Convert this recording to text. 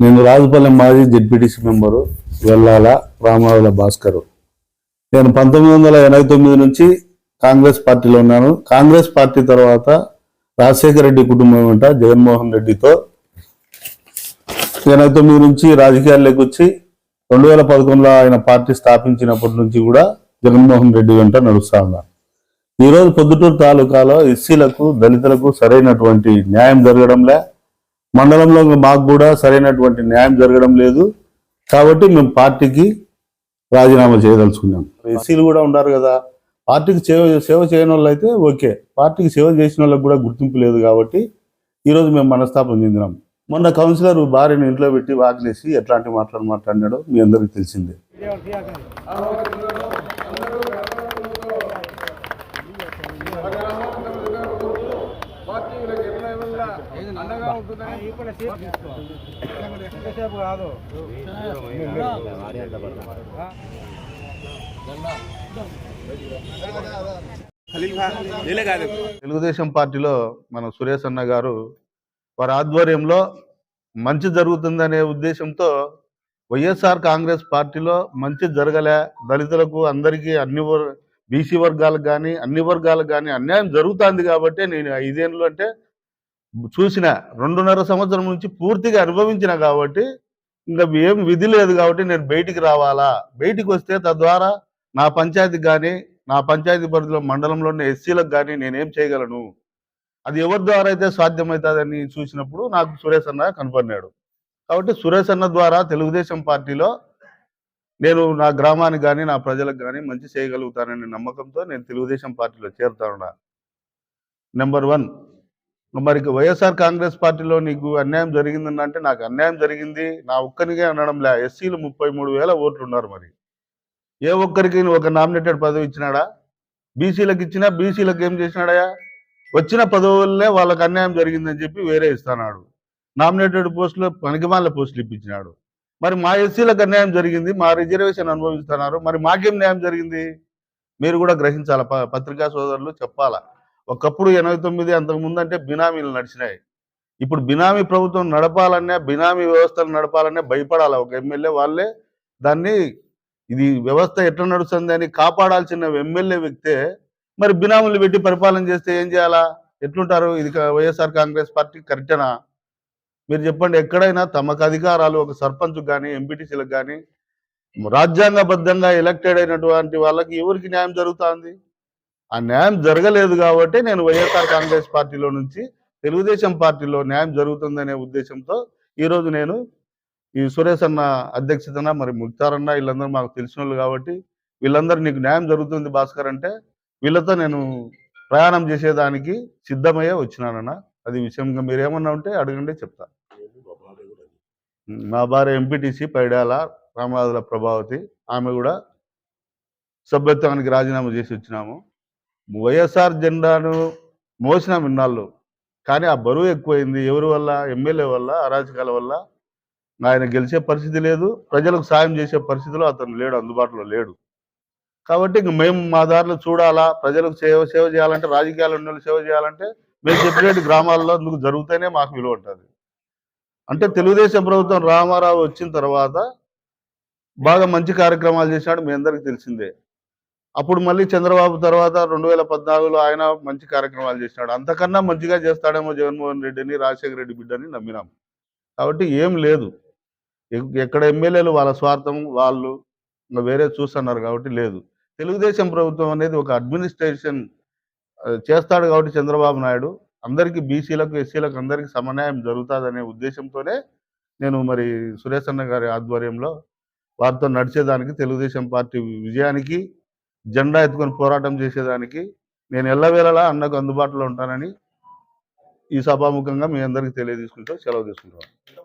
నేను రాజుపాలెం మాజీ ZPTC member Vellala Ramavula Bhaskar. నేను పంతొమ్మిది వందల ఎనభై తొమ్మిది నుంచి కాంగ్రెస్ పార్టీలో ఉన్నాను. కాంగ్రెస్ పార్టీ తర్వాత రాజశేఖర రెడ్డి కుటుంబం వెంట జగన్మోహన్ రెడ్డితో ఎనభై తొమ్మిది నుంచి రాజకీయాల్లోకి వచ్చి రెండు వేల పదకొండులో ఆయన పార్టీ స్థాపించినప్పటి నుంచి కూడా జగన్మోహన్ రెడ్డి వెంట నడుస్తా ఉన్నాను ఈరోజు పొద్దుటూరు తాలూకాలో ఎస్సీలకు దళితులకు సరైనటువంటి న్యాయం జరగడంలే. మండలంలో మాకు కూడా సరైనటువంటి న్యాయం జరగడం లేదు. కాబట్టి మేము పార్టీకి రాజీనామా చేయదలుచుకున్నాం. ఎస్సీలు కూడా ఉన్నారు కదా. పార్టీకి సేవ సేవ చేయని వాళ్ళు అయితే ఓకే. పార్టీకి సేవ చేసిన వాళ్ళకి కూడా గుర్తింపు లేదు కాబట్టి ఈరోజు మేము మనస్తాపం చెందినాం. మొన్న కౌన్సిలర్ భార్యను ఇంట్లో పెట్టి వాకిలేసి ఎట్లాంటి మాట్లాడు మాట్లాడినాడో మీ అందరికీ తెలిసిందే. కాదు తెలుగుదేశం పార్టీలో మన సురేష్ అన్న గారు వారి ఆధ్వర్యంలో మంచి జరుగుతుందనే ఉద్దేశంతో వైఎస్ఆర్ కాంగ్రెస్ పార్టీలో మంచి జరగలే. దళితులకు అందరికీ అన్ని బీసీ వర్గాలకు కానీ అన్ని వర్గాలకు కానీ అన్యాయం జరుగుతుంది కాబట్టి నేను ఐదేళ్ళు అంటే చూసిన రెండున్నర సంవత్సరం నుంచి పూర్తిగా అనుభవించిన కాబట్టి ఇంకా ఏం విధి లేదు కాబట్టి నేను బయటికి రావాలా? బయటికి వస్తే తద్వారా నా పంచాయతీ కానీ నా పంచాయతీ పరిధిలో మండలంలో ఉన్న ఎస్సీలకు కానీ నేనేం చేయగలను? అది ఎవరి ద్వారా అయితే సాధ్యమవుతుందని చూసినప్పుడు నాకు సురేష్ అన్న కనపడినాడు. కాబట్టి సురేష్ అన్న ద్వారా తెలుగుదేశం పార్టీలో నేను నా గ్రామానికి కానీ నా ప్రజలకు కానీ మంచి చేయగలుగుతాననే నమ్మకంతో నేను తెలుగుదేశం పార్టీలో చేరుతాను నెంబర్ వన్. మరి వైఎస్ఆర్ కాంగ్రెస్ పార్టీలో నీకు అన్యాయం జరిగిందని అంటే నాకు అన్యాయం జరిగింది. నా ఒక్కరికే అనడం లే. ఎస్సీలు ముప్పై మూడు వేల ఓట్లు ఉన్నారు మరి. ఏ ఒక్కరికి ఒక నామినేటెడ్ పదవి ఇచ్చినాడా? బీసీలకు ఇచ్చినా బీసీలకు ఏం చేసినాడయా? వచ్చిన పదవులనే వాళ్ళకి అన్యాయం జరిగిందని చెప్పి వేరే ఇస్తున్నాడు నామినేటెడ్ పోస్టులో పనికిమాల పోస్టులు ఇప్పించినాడు. మరి మా ఎస్సీలకు అన్యాయం జరిగింది. మా రిజర్వేషన్ అనుభవిస్తున్నారు. మరి మాకేం న్యాయం జరిగింది? మీరు కూడా గ్రహించాల? ప- పత్రికా సోదరులు చెప్పాలా? ఒకప్పుడు ఎనభై తొమ్మిది అంతకుముందు అంటే బినామీలు నడిచినాయి. ఇప్పుడు బినామీ ప్రభుత్వం నడపాలన్నా బినామీ వ్యవస్థలు నడపాలన్నా భయపడాలి. ఒక ఎమ్మెల్యే వాళ్ళే దాన్ని ఇది వ్యవస్థ ఎట్లా నడుస్తుంది అని కాపాడాల్సిన ఎమ్మెల్యే వ్యక్తే మరి బినామీలు పెట్టి పరిపాలన చేస్తే ఏం చేయాలా? ఎట్లుంటారు? ఇది వైఎస్ఆర్ కాంగ్రెస్ పార్టీ కరెక్టేనా? మీరు చెప్పండి ఎక్కడైనా తమకు అధికారాలు ఒక సర్పంచ్ కానీ ఎంపీటీసీలకు కానీ రాజ్యాంగబద్ధంగా ఎలక్టెడ్ అయినటువంటి వాళ్ళకి ఎవరికి న్యాయం జరుగుతుంది? ఆ న్యాయం జరగలేదు కాబట్టి నేను వైఎస్ఆర్ కాంగ్రెస్ పార్టీలో నుంచి తెలుగుదేశం పార్టీలో న్యాయం జరుగుతుందనే ఉద్దేశంతో ఈరోజు నేను ఈ సురేష్ అన్న అధ్యక్షతన మరి ముక్తారన్న వీళ్ళందరూ మాకు తెలిసిన వాళ్ళు కాబట్టి వీళ్ళందరూ నీకు న్యాయం జరుగుతుంది భాస్కర్ అంటే వీళ్ళతో నేను ప్రయాణం చేసేదానికి సిద్ధమయ్యే వచ్చినానన్న. అది విషయంగా మీరేమన్నా ఉంటే అడగండి చెప్తా. మా భార్య ఎంపీటీసీ పైడాల రామరాజుల ప్రభావతి. ఆమె కూడా సభ్యత్వానికి రాజీనామా చేసి వచ్చినాము. వైఎస్ఆర్ జెండాను మోసినాం ఇన్నాళ్ళు. కానీ ఆ బరువు ఎక్కువైంది. ఎవరి వల్ల? ఎమ్మెల్యే వల్ల? అరాచకాల వల్ల? ఆయన గెలిచే పరిస్థితి లేదు. ప్రజలకు సాయం చేసే పరిస్థితిలో అతను లేడు. అందుబాటులో లేడు. కాబట్టి ఇంక మేము మా దారిలో చూడాలా? ప్రజలకు సేవ సేవ చేయాలంటే రాజకీయాలు ఉన్న వాళ్ళు సేవ చేయాలంటే మేము చెప్పినట్టు గ్రామాల్లో అందుకు జరుగుతూనే మాకు విలువ ఉంటుంది. అంటే తెలుగుదేశం ప్రభుత్వం రామారావు వచ్చిన తర్వాత బాగా మంచి కార్యక్రమాలు చేసినాడు మీ అందరికీ తెలిసిందే. అప్పుడు మళ్ళీ చంద్రబాబు తర్వాత రెండు వేల పద్నాలుగులో ఆయన మంచి కార్యక్రమాలు చేసినాడు. అంతకన్నా మంచిగా చేస్తాడేమో జగన్మోహన్ రెడ్డిని రాజశేఖర రెడ్డి బిడ్డని నమ్మినాం. కాబట్టి ఏం లేదు. ఎక్కడ ఎమ్మెల్యేలు వాళ్ళ స్వార్థం వాళ్ళు వేరే చూస్తున్నారు కాబట్టి లేదు. తెలుగుదేశం ప్రభుత్వం అనేది ఒక అడ్మినిస్ట్రేషన్ చేస్తాడు కాబట్టి చంద్రబాబు నాయుడు. అందరికీ బీసీలకు ఎస్సీలకు అందరికీ సమన్యాయం జరుగుతుందనే ఉద్దేశంతోనే నేను మరి సురేష్ అన్న గారి ఆధ్వర్యంలో వారితో నడిచేదానికి తెలుగుదేశం పార్టీ విజయానికి జెండా ఎత్తుకొని పోరాటం చేసేదానికి నేను ఎల్లవేళలా అన్నకు అందుబాటులో ఉంటానని ఈ సభాముఖంగా మీ అందరికీ తెలియజేసుకుంటూ సెలవు తీసుకుంటాను